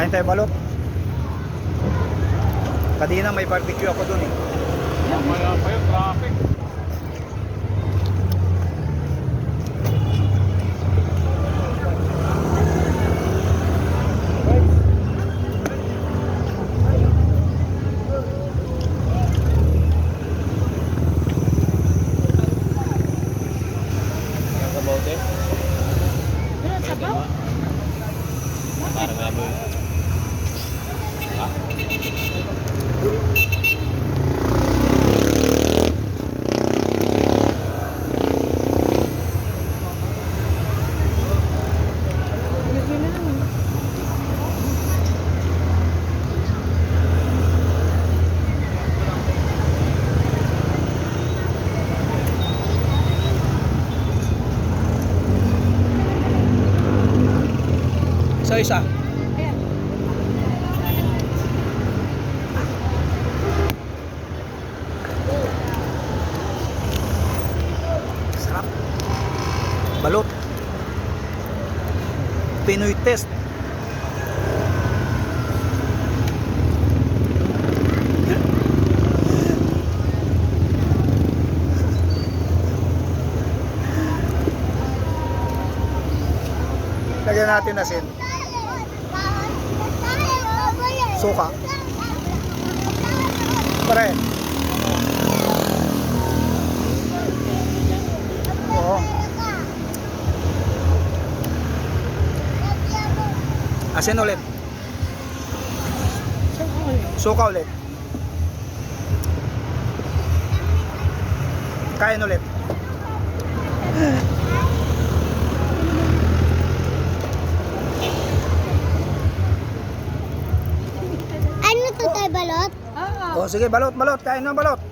Kain tayo balot. Kanina may barbecue ako dun eh. Mamaya pa yung traffic. Ano? Parang nga mo. Ha? Lagyan na lang. eh. Isa isa. Ayan. Sarap. Balot. Pinoy test. Lagyan natin asin. Suka. Pare. Oo. Asin ulit. Suka ulit. Kain ulit. Ano to tayo balot? Oo. O sige, balot, balot. Kain ng balot.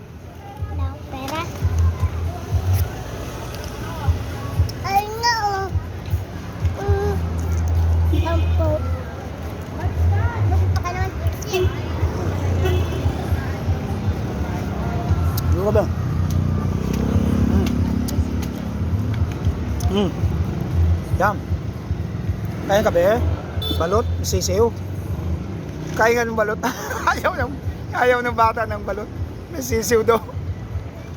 Ka ba? Mm. Mm. Yan. Kain ka ba? Balot, sisiw. Kain nga ng balot. ayaw ng, ayaw ng bata ng balot. May sisiw daw.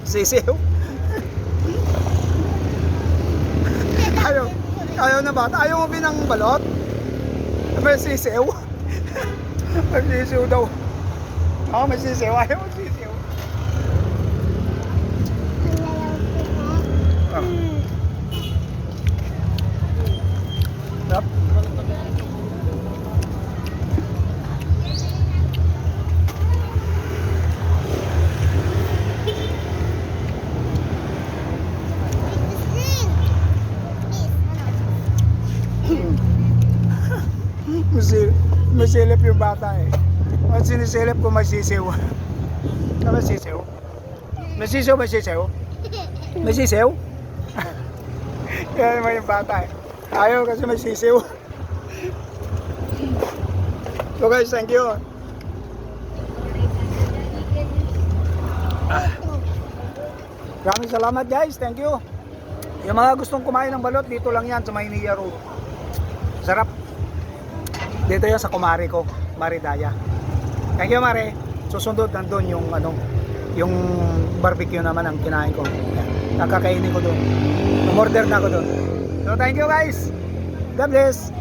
Sisiw. ayaw, ayaw ng bata. Ayaw mo binang balot. May sisiw. may sisiw daw. Oo, may sisiw. Ayaw mo sisiw. Masilip yung bata eh. At sinisilip ko may sisiw. Ano may sisiw? May sisiw, may sisiw? May sisiw? Yan naman yung bata eh. Ayaw kasi may sisiw. So guys, thank you. Maraming salamat guys, thank you. Yung mga gustong kumain ng balot, dito lang yan sa Maynila Road. Sarap. Dito yan sa kumari ko, Maridaya. Thank you Mare. Susunod nandun yung ano, yung barbecue naman ang kinain ko. Nakakainin ko doon. Umorder na ako doon. So thank you guys. God bless.